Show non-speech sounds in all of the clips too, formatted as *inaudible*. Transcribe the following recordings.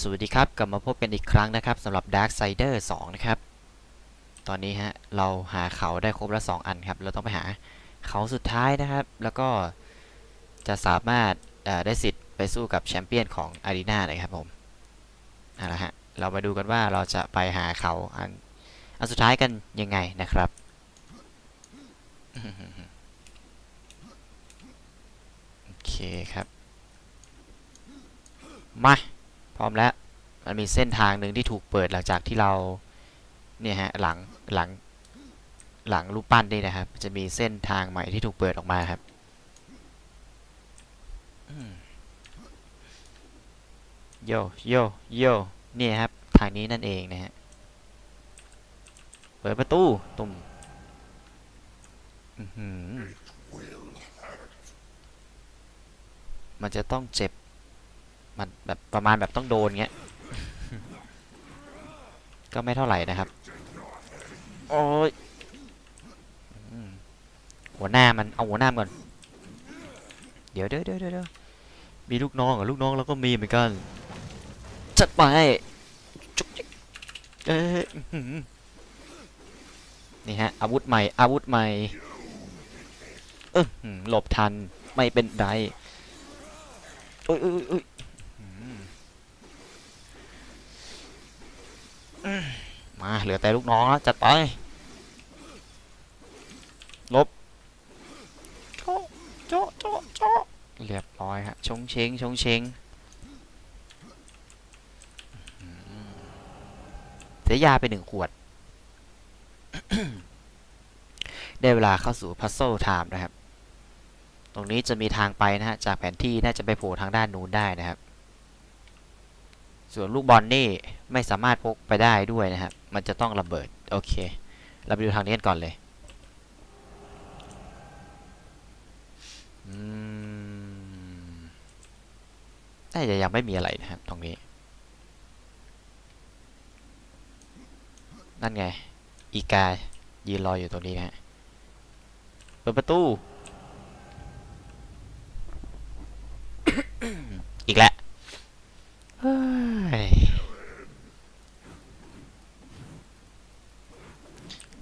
สวัสดีครับ กลับมาพบกันอีกครั้งนะครับสำหรับ Dark Sider 2 นะครับ ตอนนี้ฮะ เราหาเขาได้ครบแล้ว2อันครับ เราต้องไปหาเขาสุดท้ายนะครับ แล้วก็จะสามารถได้สิทธิ์ไปสู้กับแชมเปี้ยนของอารีนานะครับผมเอาละฮะ เรามาดูกันว่าเราจะไปหาเขาอันอันสุดท้ายกันยังไงนะครับโอเคครับ มา ร้อมแล้วมันมีเส้นทางหนึ่งที่ถูกเปิดหลังจากที่เราเนี่ยฮะหลังหลังหลังรูปปั้นนี่นะครับ จะมีเส้นทางใหม่ที่ถูกเปิดออกมาครับอืมโยโยโยนี่ครับทางนี้นั่นเองนะฮะเปิดประตูตุ่มอื้อหือมันจะต้องเจ็บ มันแบบประมาณแบบต้องโดนเงี้ย ก็ไม่เท่าไหร่นะครับ โอ้ยอืมหัวหน้ามันเอาหัวหน้ามันก่อน เดี๋ยวเดี๋ยวเดี๋ยวเดี๋ยวมีลูกน้องเหรอลูกน้องเราก็มีเหมือนกัน จัดไปจุกจิกเอ้ยอื้อหือนี่ฮะ อาวุธใหม่ อาวุธใหม่ เออหือหลบทันไม่เป็นไรโอ้ยโอ้ยโอ้ย มา เหลือแต่ลูกน้องแล้วจัดไป ลบโจะโจะโจะโจะเรียบร้อยฮะชงเชงชงเชงเสียยาไปหนึ่งขวด ได้เวลาเข้าสู่พัซ z ซไทม์นะครับ ตรงนี้จะมีทางไปนะฮะ จากแผนที่น่าจะไปโผล่ทางด้านนู้นได้นะครับ ส่วนลูกบอลนี่ไม่สามารถพกไปได้ด้วยนะครับ มันจะต้องระเบิด โอเค เราไปดูทางนี้กันก่อนเลยอืมน่าจะยังไม่มีอะไรนะครับ ตรงนี้ นั่นไง อีกา ยืนรออยู่ตรงนี้นะเปิดประตู อีกแล้ว เฮ้ยหึ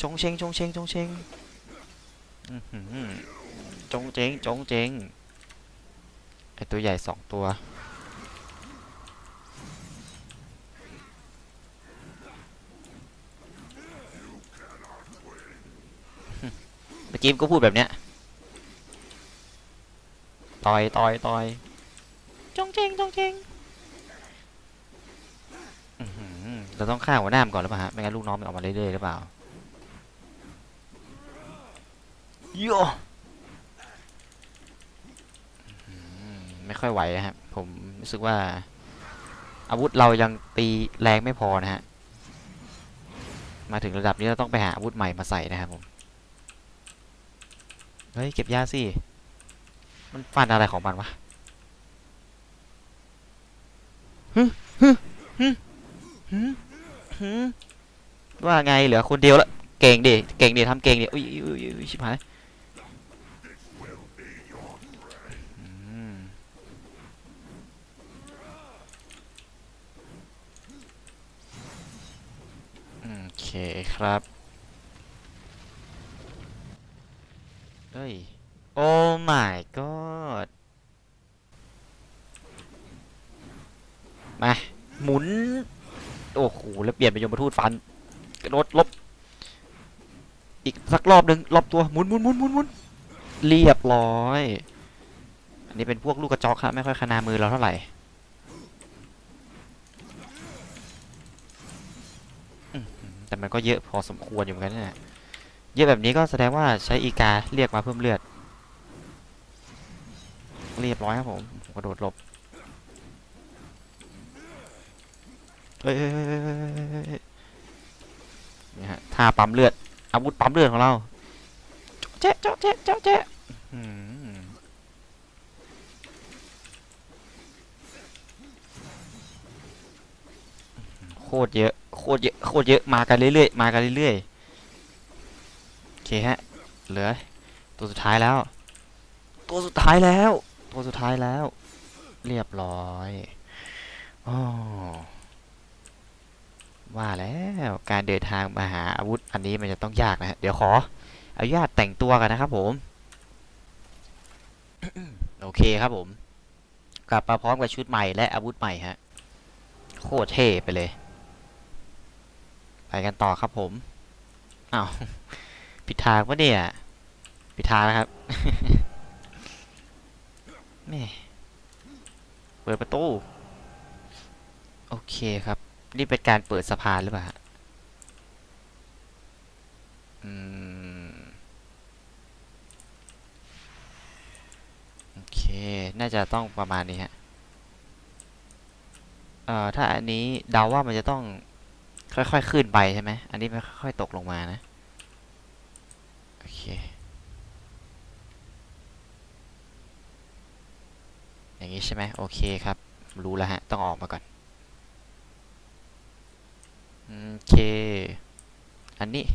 ชงเชงชงเชงชงเชงอื้อหือจงเจงจงเจงไอตัวใหญ่สองตัว เมื่อกี้มันก็พูดแบบเนี้ยต่อยต่อยต่อยจงเจงจงเจงอื้อหือ เราต้องฆ่าหัวหน้ามนก่อนหรือเปล่าฮะไม่งั้นลูกน้องมันออกมาเรื่อยๆหรือเปล่าโย่อื้อหือไม่ค่อยไหวนะครับผมรู้สึกว่า อาวุธเรายังตีแรงไม่พอนะฮะ มาถึงระดับนี้เราต้องไปหาอาวุธใหม่มาใส่นะครับผมเฮ้ยเก็บยาสิ มันฟันอะไรของมันวะฮึฮึฮึฮึฮึ ว่าไงเหลือคนเดียวละเก่งดิเก่งดิทำเก่งดิอุ้ยอุ้ยอุ้ยชิบหายโอเคครับเฮ้ยโอ้ my god มาหมุน โอ้โหแล้วเปลี่ยนเป็นยมทูตฟันกระโดดลบ อีกสักรอบหนึ่งรอบตัวหมุนหมุนหมุนหมุนหมุนเรียบร้อย อันนี้เป็นพวกลูกกระจอกครับไม่ค่อยขนามือเราเท่าไหร่แต่มันก็เยอะพอสมควรอยู่เหมือนกันนะเนี่ยเยอะแบบนี้ก็แสดงว่าใช้อีกาเรียกมาเพิ่มเลือด เรียบร้อยครับผมผมกระโดดหลบ อ้ยนี่ฮะท่าปั๊มเลือด อาวุธปั๊มเลือดของเราเจ๊ะเจ๊ะเจ๊ะเจ๊ะเจ๊โคตรเยอะ โคตรเยอะ โคตรเยอะ มากันเรื่อยๆ มากันเรื่อยๆ โอเคฮะ เหลือ ตัวสุดท้ายแล้ว ตัวสุดท้ายแล้ว ตัวสุดท้ายแล้ว เรียบร้อย อ๋อ ว่าแล้วการเดินทางมาหาอาวุธอันนี้มันจะต้องยากนะฮะเดี๋ยวขออนุญาตแต่งตัวกันนะครับผมโอเคครับผม กลับมาพร้อมกับชุดใหม่และอาวุธใหม่ฮะโคตรเท่ไปเลย ไปกันต่อครับผมอ้าวผิดทางปะเนี่ยผิดทางนะครับแม่เปิดประตู โอเคครับ นี่เป็นการเปิดสะพานหรือเปล่าฮะอืม โอเค น่าจะต้องประมาณนี้ฮะ เอ่อ ถ้าอันนี้เดาว่ามันจะต้องค่อยๆ ขึ้นไปใช่ไหม อันนี้มันค่อยๆ ตกลงมานะ โอเคอย่างนี้ใช่ไหมโอเคครับ รู้แล้วฮะ ต้องออกมาก่อน โอเค อั นนี้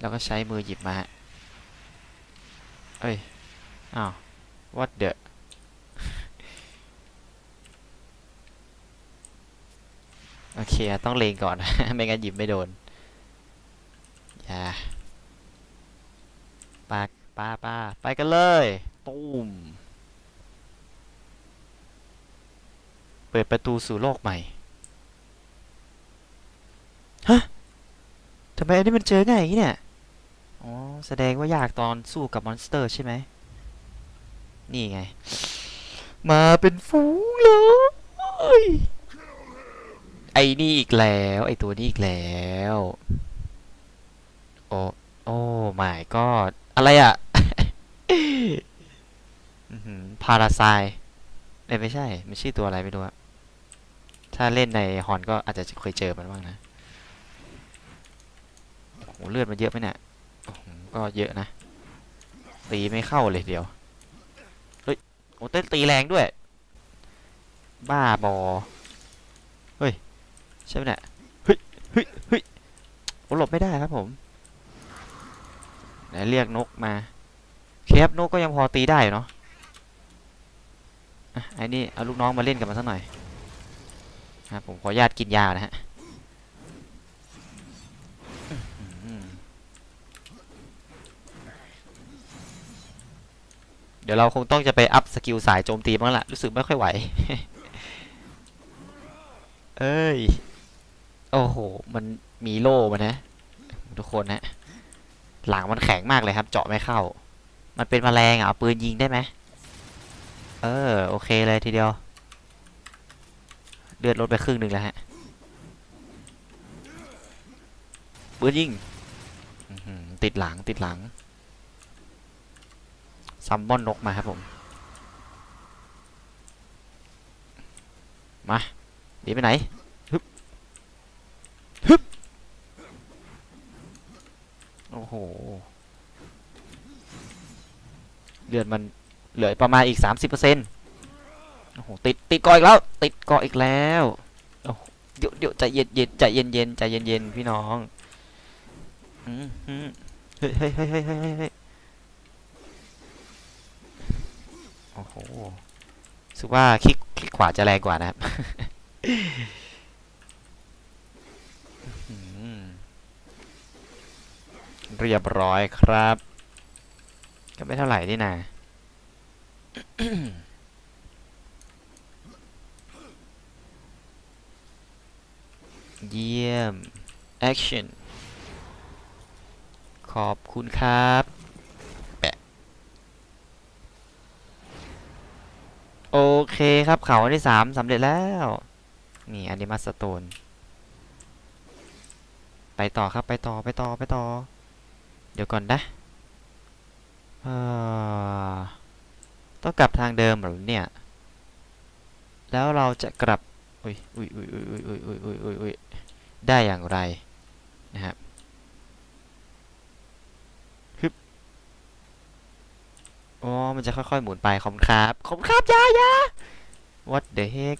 แล้วก็ใช้มือหยิบมาฮะเอ้ย อ้าว what the โอเค ต้องเลงก่อน ไม่งั้นหยิบไม่โดน อย่าปาปาปาไปกันเลย ตูม เปิดประตูสู่โลกใหม่ ฮะทำไมอันนี้มันเจอง่ายอย่างนี้เนี่ย อ๋อ แสดงว่ายากตอนสู้กับมอนสเตอร์ใช่ไหม นี่ไง มาเป็นฝูงเลยไอ้นี่อีกแล้ว ไอ้ตัวนี้อีกแล้ว โอ้โอ้ my god อะไรอะพาราไซไม่ใช่ ไมันชื่อตัวอะไรไม่รู้อะถ้าเล่นในฮอนก็อาจจะเคยเจอมันบ้างนะ โอ้โหเลือดมันเยอะไหมเนี่ยโอ้โหก็เยอะนะ ตีไม่เข้าเลยเดียว เฮ้ยโอ้เต้นตีแรงด้วย บ้าบอ เฮ้ย ใช่ไหมเนี่ย เฮ้ย เฮ้ย เฮ้ยโอ้หลบไม่ได้ครับผม ไหนเรียกนกมา เคครับนกก็ยังพอตีได้อยู่เนาะอะไอ้นี่เอาลูกน้องมาเล่นกับมันสักหน่อยครับผมขออนุญาตกินยานะฮะอื้อหือ เดี๋ยวเราคงต้องจะไปอัพสกิลสายโจมตีบ้างละรู้สึกไม่ค่อยไหว เอ้ย โอ้โห มันมีโล่มานะ ทุกคนนะ หลังมันแข็งมากเลยครับ เจาะไม่เข้า มันเป็นแมลงอะเอาปืนยิงได้ไหมเออ โอเคเลยทีเดียว เลือดลดไปครึ่งหนึ่งแล้วฮะปืนยิงติดหลังติดหลัง ซัมบอนนกมาครับผม มาหนีไปไหนฮึบฮึบโอ้โห เลือดมันเหลือประมาณอีกสามสิบเปอร์เซ็นต์โอ้โห ติด ติดกาะอีกแล้ว ติดกาะอีกแล้วโอ้โหเดี๋ยวเดี๋ยวใจเย็นเย็นใจเย็นเย็นใจเย็นเย็นพี่น้อง อืมเฮ้ยเฮ้ยเฮ้ยเฮ้ยเฮ้ยเฮ้ยเฮ้ย โหสึกว่าคลิกคลิกขวาจะแรงกว่านะครับเรียบร้อยครับ ก็ไม่เท่าไหร่นี่นะเยี่ยม action ขอบคุณครับ แปะ โอเคครับเขาอันที่สามสำเร็จแล้ว นี่อันนี้มาสโตน ไปต่อครับไปต่อไปต่อไปต่อ เดี๋ยวก่อนนะต้องกลับทางเดิมหรือเนี่ย แล้วเราจะกลับ อุ้ยอุ้ยอุ้ยอุ้ยอุ้ยอุ้ยอุ้ยอุ้ยอุ้ยได้อย่างไรนะครับ อ๋อ มันจะค่อยๆ หมุนไป ขอบคุณครับ ขอบคุณครับยายา what the heck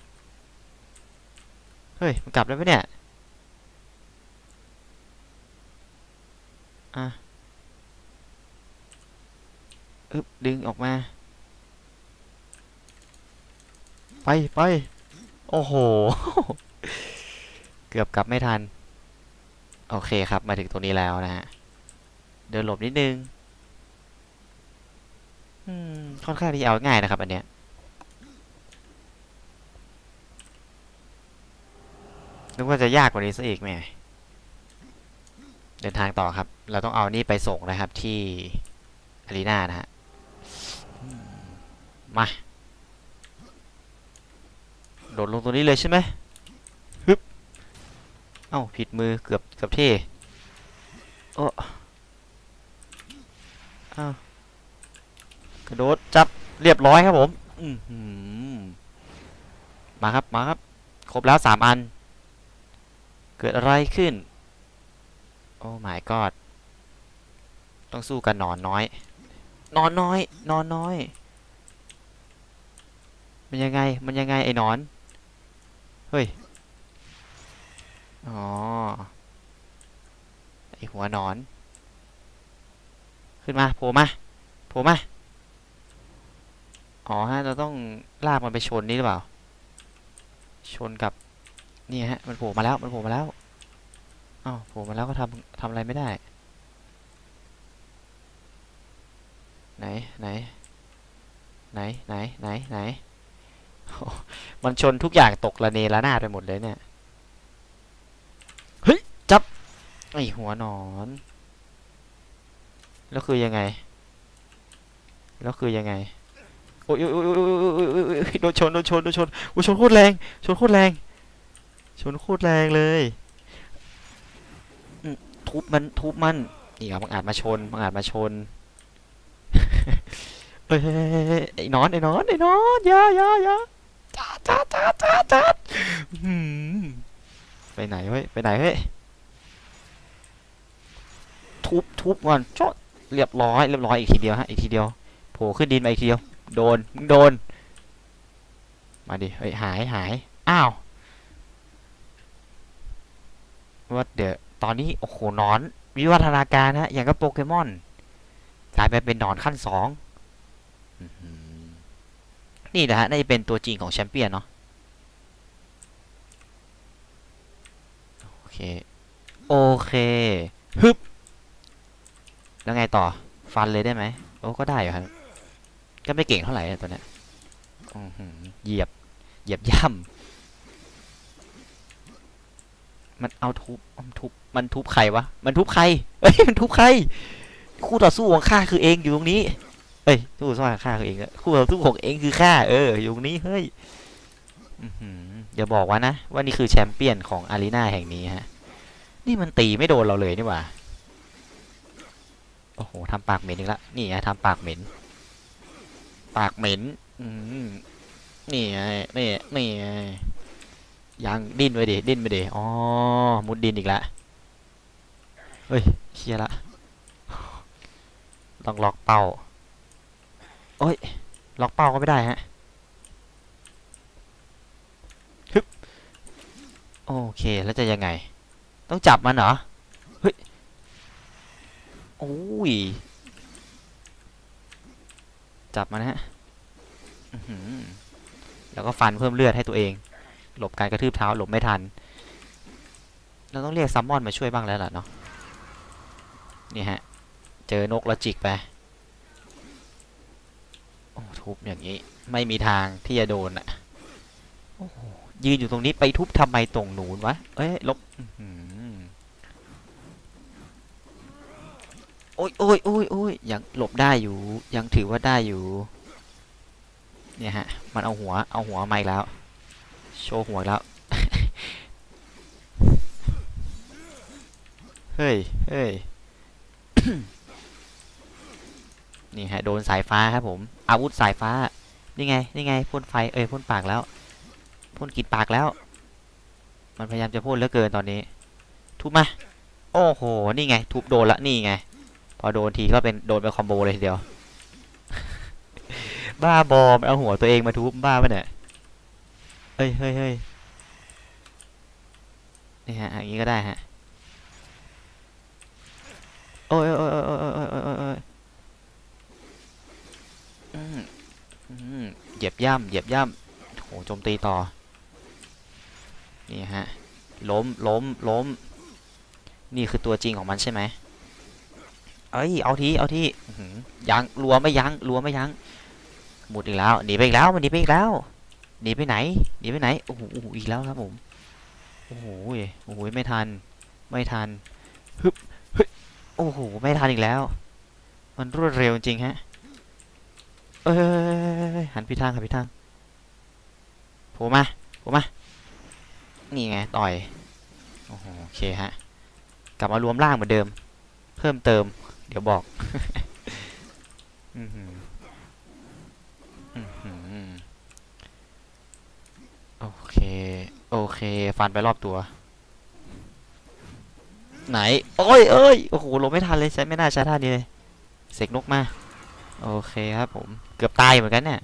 เฮ้ย มันกลับแล้วไหมเนี่ย อะอึบดึงออกมา ไปไป โอ้โห เกือบกลับไม่ทัน โอเคครับ มาถึงตรงนี้แล้วนะฮะ เดินหลบนิดนึง ค่อนข้างที่จะเอาง่ายนะครับ อันเนี้ยนึกว่าจะยากกว่านี้ซะอีกแหม่เดินทางต่อครับ เราต้องเอานี่ไปส่งนะครับที่อารีนานะฮะอืมมา โดดลงตรงนี้เลยใช่ไหมฮึบ เอ้า ผิดมือเกือบเกือบเท่โอ้อ้าว กระโดดจับเรียบร้อยครับผมมาครับมาครับ ครบแล้วสามอัน เกิดอะไรขึ้น โอ้ my god ต้องสู้กันนอนน้อย นอนน้อย นอนน้อย มันยังไง มันยังไงไอ้นอน เฮ้ย อ๋อ ไอหัวนอน ขึ้นมาโผล่มาโผล่มา อ๋อฮะ เราต้องลากมันไปชนนี่หรือเปล่า ชนกับ นี่ฮะ มันโผล่มาแล้ว มันโผล่มาแล้วอ้าวโผล่มาแล้วก็ทำทำอะไรไม่ได้ ไหน ไหน ไหน ไหน ไหน ไหน มันชนทุกอย่างตกระเนระนาดไปหมดเลยเนี่ย เฮ้ย จับ ไอหัวหนอน แล้วคือยังไง แล้วคือยังไง โอ้ยโดนชนโดนชนโดนชนโอ้ยชนโคตรแรงชนโคตรแรงชนโคตรแรงเลยทุบมันทุบมันนี่ครับบังอาจมาชนบังอาจมาชนเฮ้ยไอ้นอนไอ้นอนไอ้นอนย่าย่าย่าจ้าจ้าจ้าจ้าจ้าไปไหนเฮ้ยไปไหนเฮ้ยทุบทุบก่อนเจาะเรียบร้อยเรียบร้อยอีกทีเดียวฮะอีกทีเดียวโผล่ขึ้นดินมาอีกทีเดียว โดนมึงโดน มาดิเฮ้ยหายหาย อ้าวว่าเดี๋ยวตอนนี้ โอ้โหนอน วิวัฒนาการฮะ อย่างกับโปเกมอนกลายไปเป็นนอนขั้นสองนี่แหละฮะน่าจะเป็นตัวจริงของแชมเปี้ยนเนาะโอเค โอเคฮึบแล้วไงต่อฟันเลยได้ไหมโอ้ก็ได้อยู่ครับ ก็ไม่เก่งเท่าไหร่อะตัวเนี้ยอื้อหือเหยียบ เหยียบย่ำมันเอาทุบมันทุบ มันทุบใครวะ มันทุบใครเอ้ย มันทุบใคร คู่ต่อสู้ของข้าคือเองอยู่ตรงนี้ เอ้ย คู่ต่อสู้ของข้าคือเองอะคู่ต่อสู้ของเองคือข้า เออ อยู่ตรงนี้ เฮ้ยอื้อหืออย่าบอกว่านะ ว่านี่คือแชมเปี้ยนของอารีนาแห่งนี้ฮะ นี่มันตีไม่โดนเราเลยนี่หว่า โอ้โหทำปากเหม็นอีกแล้วนี่ไงทำปากเหม็น ปากเหม็นอืมนี่ไงนี่นี่ไงยังดิ้นไปดิดิ้นไปดิอ๋อมุดดินอีกแล้วเฮ้ยเคลียร์ละต้องล็อกเป้าโอ้ยล็อกเป้าก็ไม่ได้ฮะฮึบโอเคแล้วจะยังไง ต้องจับมันเหรอเฮ้ยโอ้ย จับมันะฮะแล้วก็ฟันเพิ่มเลือดให้ตัวเอง หลบการกระทืบเท้าหลบไม่ทัน เราต้องเรียกซัมมอนมาช่วยบ้างแล้วล่ะเนาะนี่ฮะ เจอนกล้วจิกไป โอ้ทุบอย่างนี้ ไม่มีทางที่จะโดนอะโอ้โหยืนอยู่ตรงนี้ไปทุบทำไมตรงหนูนวะ เอ้ยลบอื้อหือ โอ้ยโอ้ยโอ้ยโอ้ยยังหลบได้อยู่ ยังถือว่าได้อยู่ เนี่ยฮะ มันเอาหัว เอาหัวมาอีกแล้ว โชว์หัวแล้ว เฮ้ย เฮ้ย นี่ฮะ โดนสายฟ้าครับผม อาวุธสายฟ้า นี่ไง นี่ไง พ่นไฟ เอ้ย พ่นปากแล้ว พ่นกิดปากแล้ว มันพยายามจะพ่นเหลือเกินตอนนี้ ทุบมา โอ้โห นี่ไง ทุบโดนละ นี่ไง อโดนทีก็เป็นโดนเป็นคอมโบเลยทีเดียว บ้าบอมเอาหัวตัวเองมาทุบบ้าปะเนี่ยเฮ้ยเฮ้ยเฮ้ยนี่ฮะอย่างนี้ก็ได้ฮะโอ้ยโอ้ยโอ้ยโอ้ยโอ้ยโอ้ยโอ้ยเหยียบย่ำเหยียบย่ำโหโจมตีต่อ นี่ฮะ ล้มล้มล้ม นี่คือตัวจริงของมันใช่ไหม เอ้ยเอาทีเอาทียังรัวไม่ยั้งรัวไม่ยั้งหมุดอีกแล้วหนีไปอีกแล้วมันหนีไปอีกแล้วหนีไปไหนหนีไปไหนโอ้โหอีกแล้วครับผมโอ้โหโอ้โหไม่ทัน ไม่ทันฮึบฮึบโอ้โหไม่ทันอีกแล้ว มันรวดเร็วจริงฮะเอ้ยหันพิทางหันพิทางโผล่มาโผล่มานี่ไงต่อยโอ้โหโอเคฮะกลับมารวมร่างเหมือนเดิม เพิ่มเติม เดี๋ยวบอกอือหืออือหือโอเค โอเค ฟันไปรอบตัว ไหน โอ้ยเอ้ย โอ้โหลงไม่ทันเลยใช้ไม่น่าใช้ท่านี้เลย เสกนกมา โอเคครับผม เกือบตายเหมือนกันเนี่ย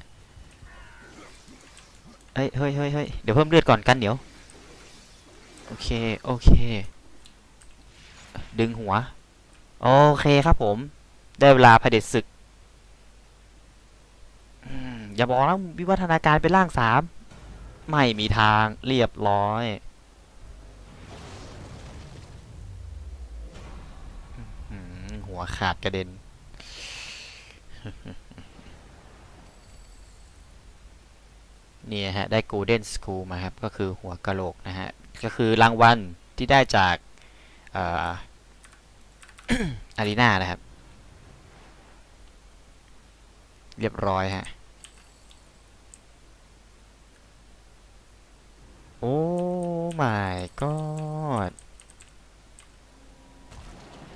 เฮ้ยเฮ้ยเฮ้ยเฮ้ยเดี๋ยวเพิ่มเลือดก่อนกันเดี๋ยว โอเค โอเค ดึงหัว โอเคครับผม ได้เวลาเผด็จศึกอย่าบอกนะวิวัฒนาการเป็นร่างสามไม่มีทางเรียบร้อย หัวขาดกระเด็นเนี่ยฮะ ได้ Golden Skull มาครับ ก็คือหัวกะโหลกนะฮะ ก็คือรางวัลที่ได้จาก อารีนานะครับ เรียบร้อยฮะ โอ้ my god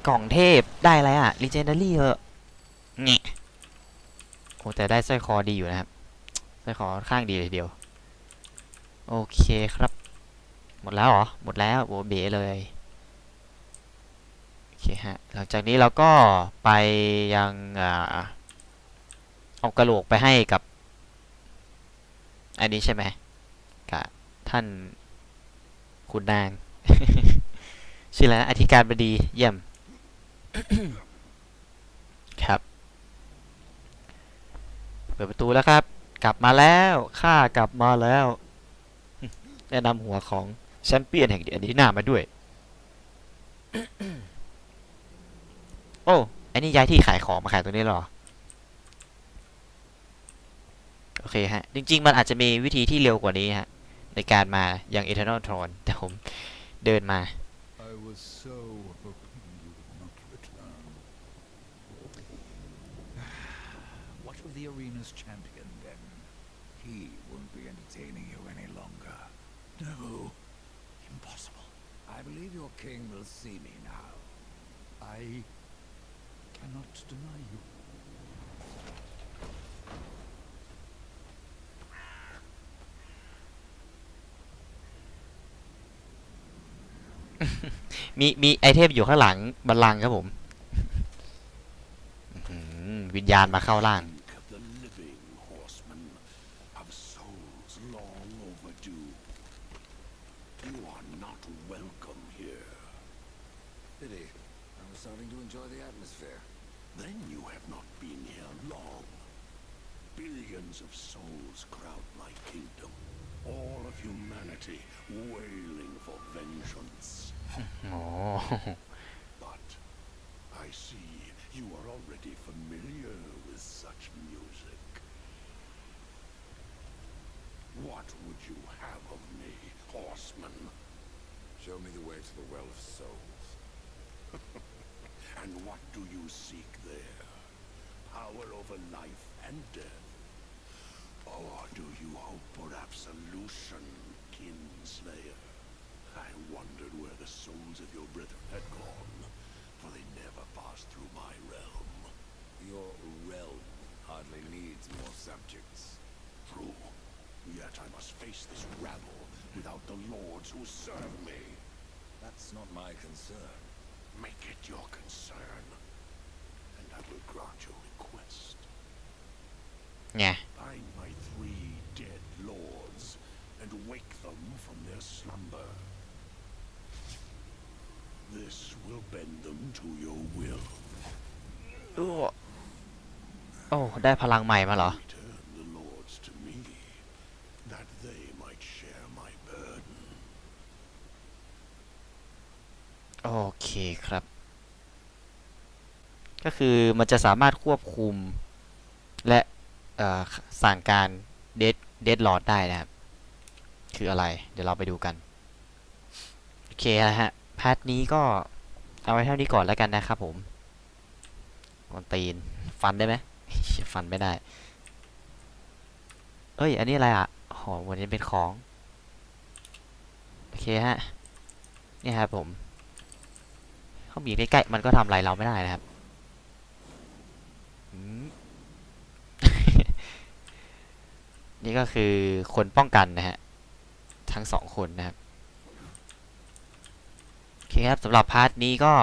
กล่องเทพได้อะไรอะ Legendary เหอะเงี้ยโอ้แต่ได้สร้อยคอดีอยู่นะครับสร้อยคอข้างดีเลยเดียว โอเคครับ หมดแล้วเหรอ หมดแล้วโอ้เบ๋เลย อเคฮะ หลังจากนี้เราก็ไปยังอเอากระโหลกไปให้กับ อันนี้ใช่ไหมกับท่านคุณนาง ชื่ออะไรนะอธิการบดีเยี่ยม ครับ เปิดประตูแล้วครับ กลับมาแล้วข้ากลับมาแล้ว แนะนำหัวของแชมเปี้ยนแห่งเดียดีหน้ามาด้วย โอ้ไอ้นี่ย้ายที่ขายของมาขายตรงนี้เหรอ โอเคฮะ จริง ๆ มันอาจจะมีวิธีที่เร็วกว่านี้ฮะ ในการมายัง Eternal Throne แต่ผมเดินมา I was so hoping you would not return. What of the arena's champion then? He won't be entertaining you any longer. No, impossible. I believe your king will see me now. I cannot deny you. มีมีไอเทมอยู่ข้างหลังบัลลังก์ครับผม อื้อหือวิญญาณมาเข้าร่าง Billions of souls crowd my kingdom. All of humanity wailing for vengeance. อ๋อ *laughs* oh. But I see you are already familiar with such music. What would you have of me, horseman? Show me the way to the Well of Souls. *laughs* And what do you seek there? Power over life and death? Or do you hope for absolution, Kinslayer? I wondered where the souls of your brethren had gone, for they never passed through my realm. Your realm hardly needs more subjects. True. Yet I must face this rabble without the lords who serve me. That's not my concern. Make it your concern, and I will grant your request. ไง Find my three dead lords and wake them from their slumber. This will bend them to your will. โอ้ได้พลังใหม่มาเหรอ Return the lords to me, that they might share my burden. โอเคครับ ก็คือมันจะสามารถควบคุมและเอ่อ สั่งการเดดเดดลอดได้นะครับ คืออะไร เดี๋ยวเราไปดูกัน โอเคนะฮะ พาร์ทนี้ก็เอาไว้เท่านี้ก่อนแล้วกันนะครับผมมันตีน ฟันได้ไหมฟันไม่ได้ เอ้ย อันนี้อะไรอะอ๋อวันนี้เป็นของ โอเคฮะ นี่ครับผม เขามีใกล้ๆ มันก็ทำอะไรเราไม่ได้นะครับอืม นี่ก็คือคนป้องกันนะฮะ ทั้งสองคนนะครับโอเคครับสำหรับพาร์ทนี้ก็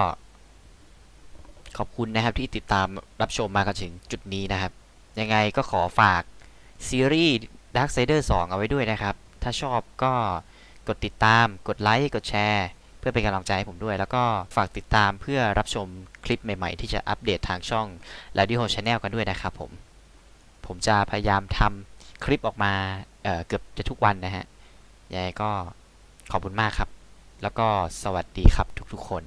ขอบคุณนะครับที่ติดตามรับชมมากันถึงจุดนี้นะครับ ยังไงก็ขอฝากซีรีส์ Darksider 2 เอาไว้ด้วยนะครับ ถ้าชอบก็กดติดตาม กดไลค์ กดแชร์ เพื่อเป็นกำลังใจให้ผมด้วย แล้วก็ฝากติดตามเพื่อรับชมคลิปใหม่ๆ ที่จะอัปเดตทางช่อง Radio Channel กันด้วยนะครับผม ผมจะพยายามทำ คลิปออกมาเเกือบจะทุกวันนะฮะยังไงก็ขอบคุณมากครับ แล้วก็สวัสดีครับทุกๆคน